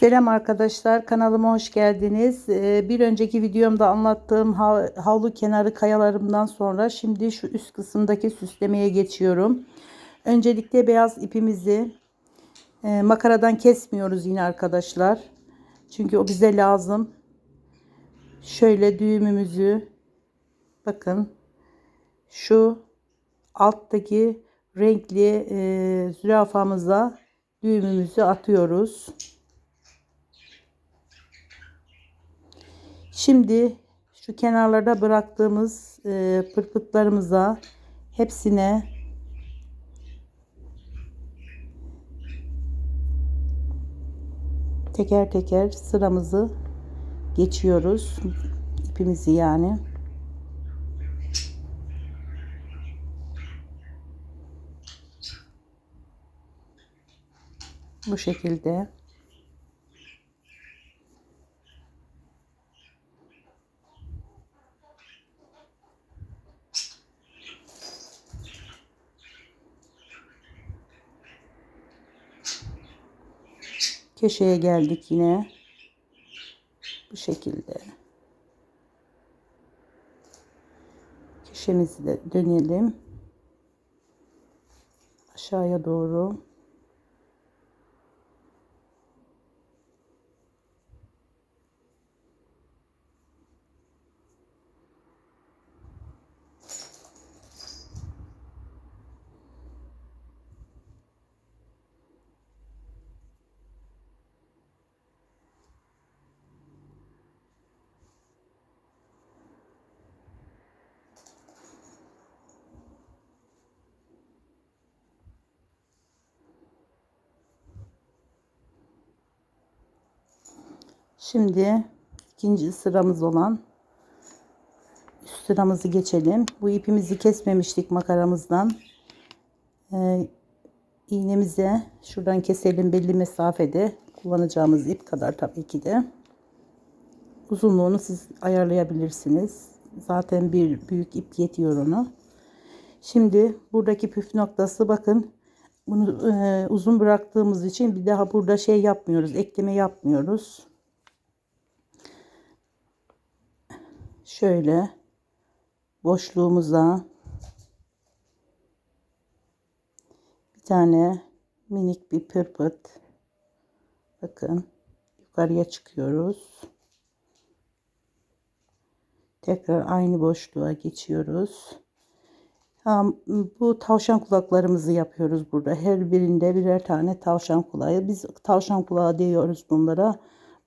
Selam arkadaşlar kanalıma hoş geldiniz. Ee, Bir önceki videomda anlattığım hav- havlu kenarı kayalarımdan sonra şimdi şu üst kısımdaki süslemeye geçiyorum. Öncelikle beyaz ipimizi e, makaradan kesmiyoruz yine arkadaşlar. Çünkü o bize lazım. Şöyle düğümümüzü bakın şu alttaki renkli e, zürafamıza düğümümüzü atıyoruz. Şimdi şu kenarlarda bıraktığımız e, pırpıtlarımıza hepsine teker teker sıramızı geçiyoruz. ipimizi yani. Bu şekilde. Köşeye geldik yine. Bu şekilde. Köşemizi de dönelim. Aşağıya doğru. Şimdi ikinci sıramız olan üst sıramızı geçelim. Bu ipimizi kesmemiştik makaramızdan. Ee, iğnemize şuradan keselim belli mesafede kullanacağımız ip kadar tabii ki de. Uzunluğunu siz ayarlayabilirsiniz. Zaten bir büyük ip yetiyor onu. Şimdi buradaki püf noktası bakın bunu e, uzun bıraktığımız için bir daha burada şey yapmıyoruz. Ekleme yapmıyoruz. Şöyle boşluğumuza bir tane minik bir pırpıt bakın yukarıya çıkıyoruz. Tekrar aynı boşluğa geçiyoruz. Bu tavşan kulaklarımızı yapıyoruz burada. Her birinde birer tane tavşan kulağı. Biz tavşan kulağı diyoruz bunlara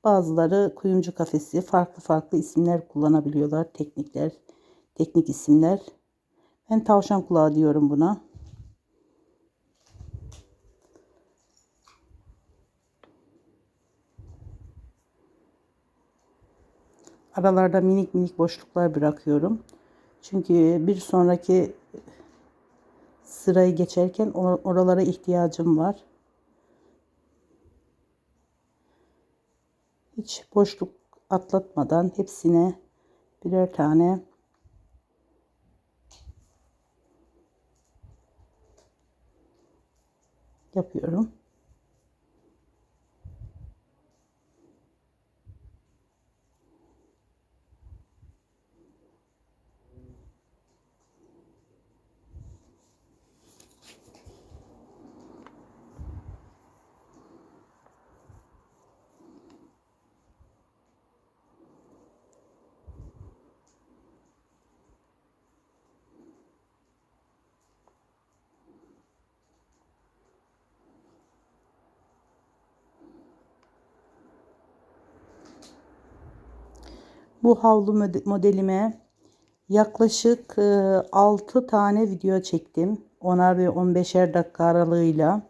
Bazıları kuyumcu kafesi farklı farklı isimler kullanabiliyorlar. Teknikler, teknik isimler. Ben tavşan kulağı diyorum buna. Aralarda minik minik boşluklar bırakıyorum. Çünkü bir sonraki sırayı geçerken oralara ihtiyacım var. hiç boşluk atlatmadan hepsine birer tane yapıyorum. Bu havlu modelime yaklaşık 6 e, tane video çektim. 10'ar ve 15'er dakika aralığıyla.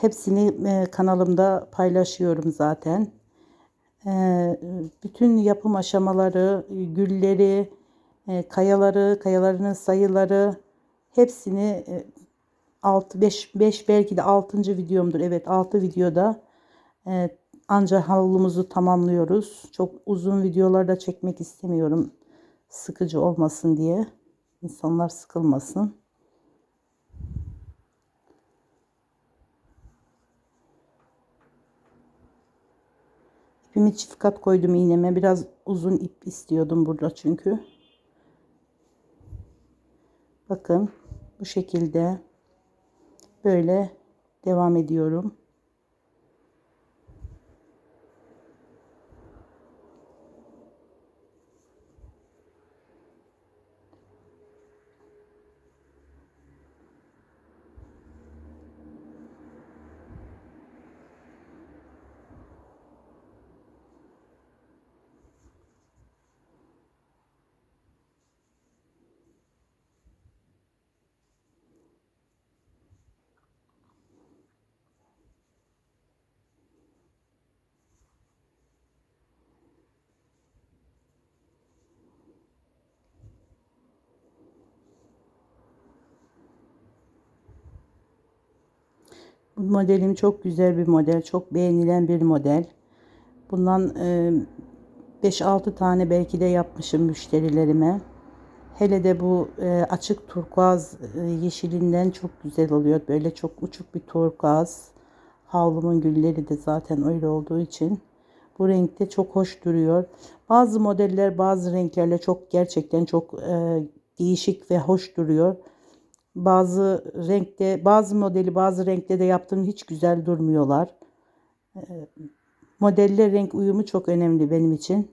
Hepsini e, kanalımda paylaşıyorum zaten. E, bütün yapım aşamaları, gülleri, kayaları, kayalarının sayıları hepsini 6 5 5 belki de 6. videomdur. Evet 6 videoda Ancak havlumuzu tamamlıyoruz. Çok uzun videolarda çekmek istemiyorum. Sıkıcı olmasın diye. İnsanlar sıkılmasın. İpimi çift kat koydum iğneme. Biraz uzun ip istiyordum burada çünkü. Bakın bu şekilde böyle devam ediyorum. Bu modelim çok güzel bir model. Çok beğenilen bir model. Bundan e, 5-6 tane belki de yapmışım müşterilerime. Hele de bu e, açık turkuaz e, yeşilinden çok güzel oluyor. Böyle çok uçuk bir turkuaz. Havlumun gülleri de zaten öyle olduğu için bu renkte çok hoş duruyor. Bazı modeller bazı renklerle çok gerçekten çok e, değişik ve hoş duruyor. Bazı renkte, bazı modeli bazı renkte de yaptığım hiç güzel durmuyorlar. Ee, modelle renk uyumu çok önemli benim için.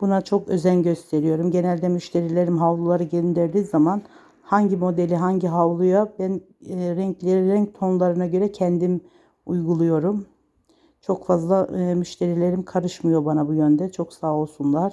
Buna çok özen gösteriyorum. Genelde müşterilerim havluları gönderdiği zaman hangi modeli hangi havluya ben e, renkleri renk tonlarına göre kendim uyguluyorum. Çok fazla e, müşterilerim karışmıyor bana bu yönde. Çok sağ olsunlar.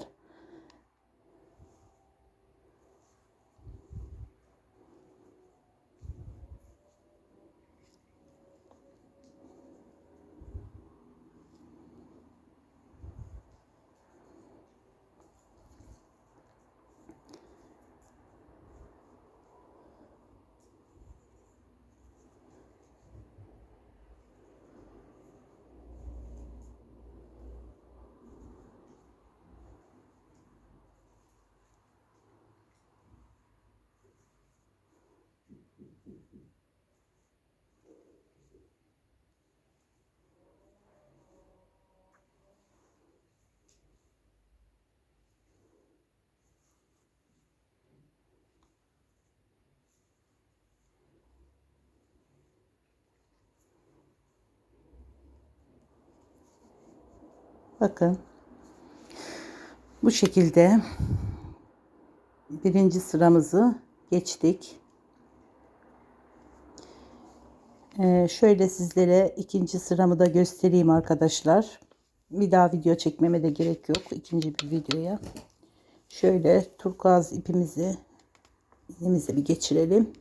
Bakın. Bu şekilde birinci sıramızı geçtik. Ee, şöyle sizlere ikinci sıramı da göstereyim arkadaşlar. Bir daha video çekmeme de gerek yok. ikinci bir videoya. Şöyle turkuaz ipimizi elimize bir geçirelim.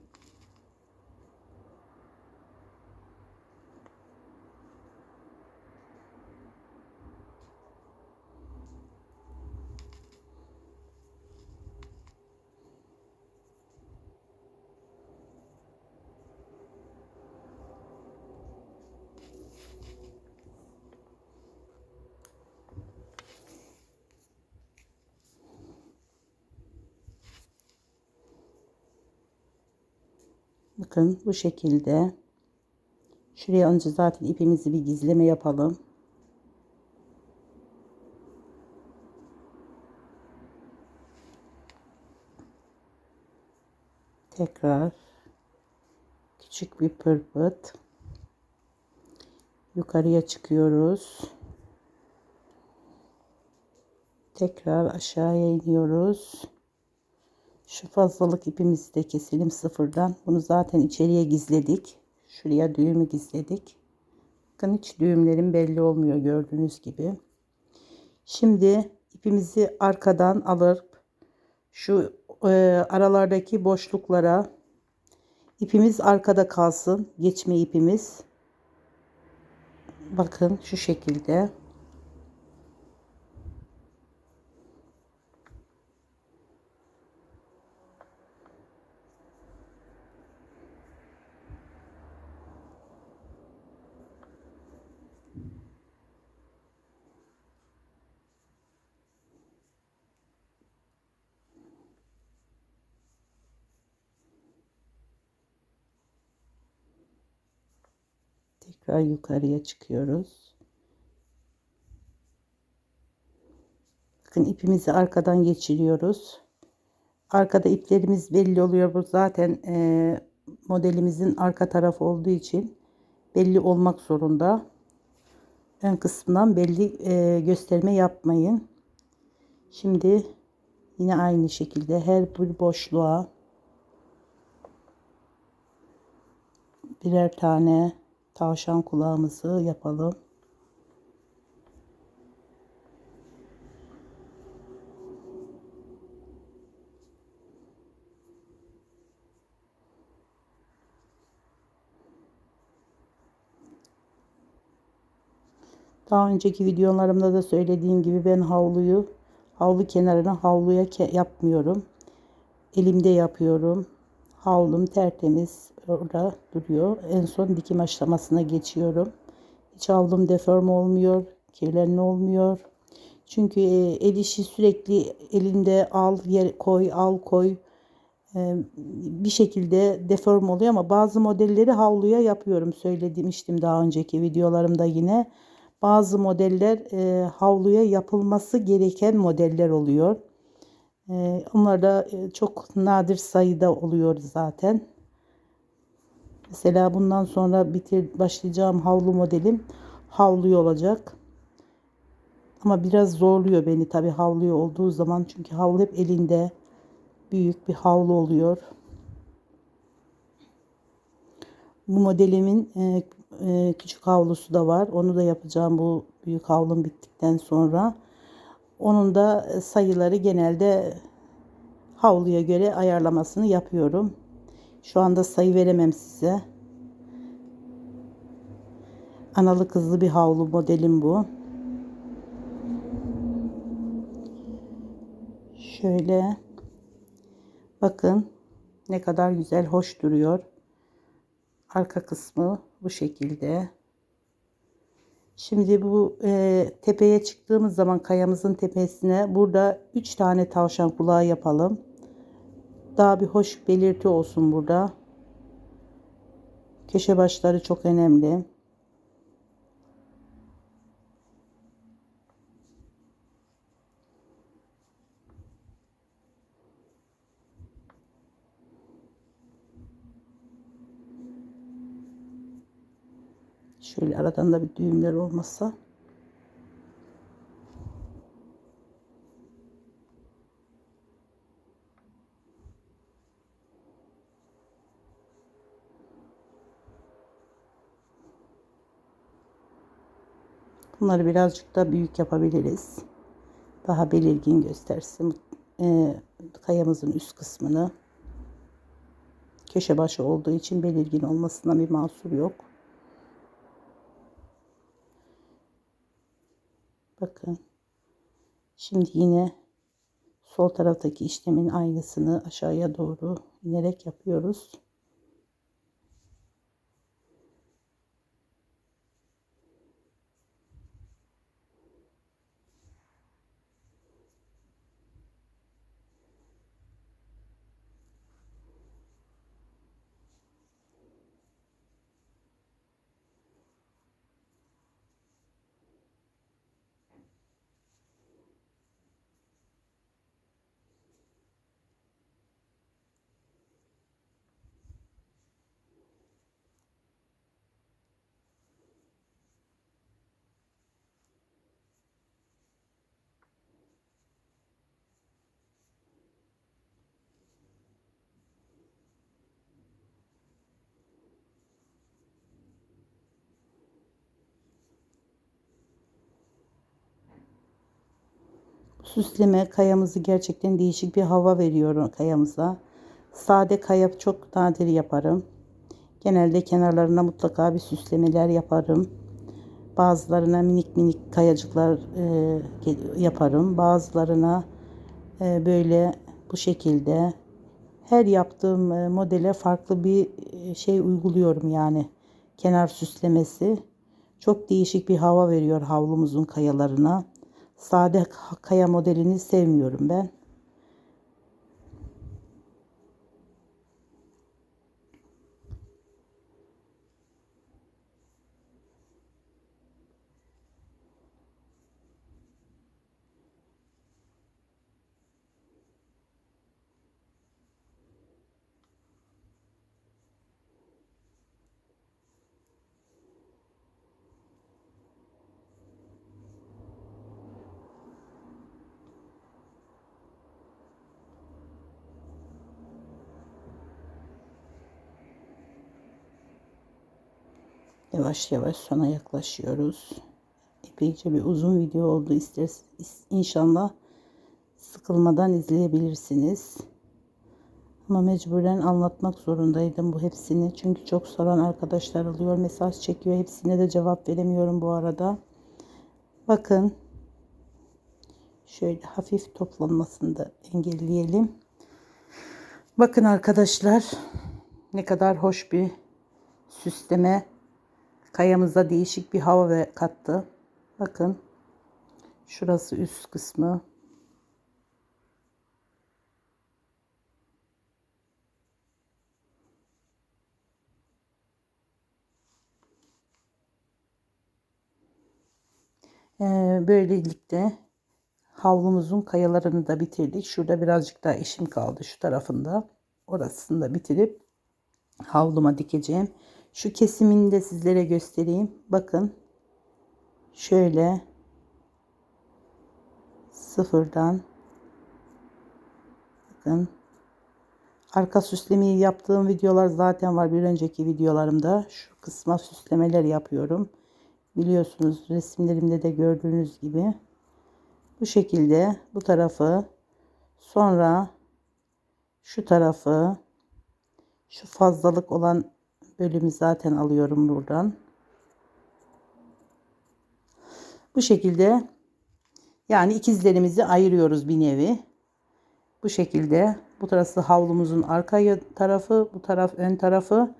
Bakın bu şekilde. Şuraya önce zaten ipimizi bir gizleme yapalım. Tekrar küçük bir pırpıt. Yukarıya çıkıyoruz. Tekrar aşağıya iniyoruz. Şu fazlalık ipimizi de keselim sıfırdan. Bunu zaten içeriye gizledik. Şuraya düğümü gizledik. Bakın hiç düğümlerim belli olmuyor gördüğünüz gibi. Şimdi ipimizi arkadan alıp şu e, aralardaki boşluklara ipimiz arkada kalsın. Geçme ipimiz. Bakın şu şekilde. Tekrar yukarıya çıkıyoruz. Bakın ipimizi arkadan geçiriyoruz. Arkada iplerimiz belli oluyor. Bu zaten e, modelimizin arka tarafı olduğu için belli olmak zorunda. Ön kısmından belli e, gösterme yapmayın. Şimdi yine aynı şekilde her bir boşluğa birer tane tavşan kulağımızı yapalım. Daha önceki videolarımda da söylediğim gibi ben havluyu havlu kenarına havluya ke yapmıyorum. Elimde yapıyorum. Havlum tertemiz orada duruyor. En son dikim aşamasına geçiyorum. Hiç havlum deform olmuyor. Kirlenme olmuyor. Çünkü e, el işi sürekli elinde al yer koy al koy e, bir şekilde deform oluyor ama bazı modelleri havluya yapıyorum söylemiştim daha önceki videolarımda yine bazı modeller e, havluya yapılması gereken modeller oluyor. E, onlar da e, çok nadir sayıda oluyor zaten. Mesela bundan sonra bitir başlayacağım havlu modelim havluyu olacak. Ama biraz zorluyor beni tabi havluyu olduğu zaman çünkü havlu hep elinde büyük bir havlu oluyor. Bu modelimin e, e, küçük havlusu da var. Onu da yapacağım bu büyük havlum bittikten sonra. Onun da sayıları genelde havluya göre ayarlamasını yapıyorum. Şu anda sayı veremem size. Analı kızlı bir havlu modelim bu. Şöyle bakın ne kadar güzel hoş duruyor. Arka kısmı bu şekilde. Şimdi bu e, tepeye çıktığımız zaman kayamızın tepesine burada 3 tane tavşan kulağı yapalım. Daha bir hoş belirti olsun burada. Köşe başları çok önemli. Şöyle aradan da bir düğümler olmasa. Bunları birazcık da büyük yapabiliriz. Daha belirgin göstersin. E, kayamızın üst kısmını. Köşe başı olduğu için belirgin olmasına bir mahsur yok. Bakın. Şimdi yine sol taraftaki işlemin aynısını aşağıya doğru inerek yapıyoruz. Süsleme kayamızı gerçekten değişik bir hava veriyor kayamıza. Sade kaya çok nadir yaparım. Genelde kenarlarına mutlaka bir süslemeler yaparım. Bazılarına minik minik kayacıklar e, yaparım. Bazılarına e, böyle bu şekilde her yaptığım e, modele farklı bir e, şey uyguluyorum yani. Kenar süslemesi çok değişik bir hava veriyor havlumuzun kayalarına. Sade kaya modelini sevmiyorum ben. Yavaş yavaş sona yaklaşıyoruz. Epeyce bir uzun video oldu. İsters inşallah sıkılmadan izleyebilirsiniz. Ama mecburen anlatmak zorundaydım bu hepsini. Çünkü çok soran arkadaşlar oluyor. Mesaj çekiyor. Hepsine de cevap veremiyorum bu arada. Bakın. Şöyle hafif toplanmasını da engelleyelim. Bakın arkadaşlar. Ne kadar hoş bir süsleme. Kayamıza değişik bir hava ve kattı. Bakın. Şurası üst kısmı. Ee, böylelikle havlumuzun kayalarını da bitirdik. Şurada birazcık daha işim kaldı şu tarafında. Orasını da bitirip havluma dikeceğim. Şu kesimini de sizlere göstereyim. Bakın. Şöyle. Sıfırdan. Bakın. Arka süslemeyi yaptığım videolar zaten var. Bir önceki videolarımda şu kısma süslemeler yapıyorum. Biliyorsunuz resimlerimde de gördüğünüz gibi. Bu şekilde bu tarafı sonra şu tarafı şu fazlalık olan bölümü zaten alıyorum buradan bu şekilde yani ikizlerimizi ayırıyoruz bir nevi bu şekilde bu tarafı havlumuzun arka tarafı bu taraf ön tarafı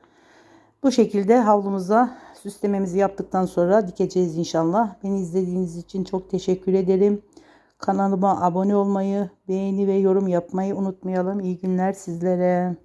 bu şekilde havlumuza süslememizi yaptıktan sonra dikeceğiz inşallah. Beni izlediğiniz için çok teşekkür ederim. Kanalıma abone olmayı, beğeni ve yorum yapmayı unutmayalım. İyi günler sizlere.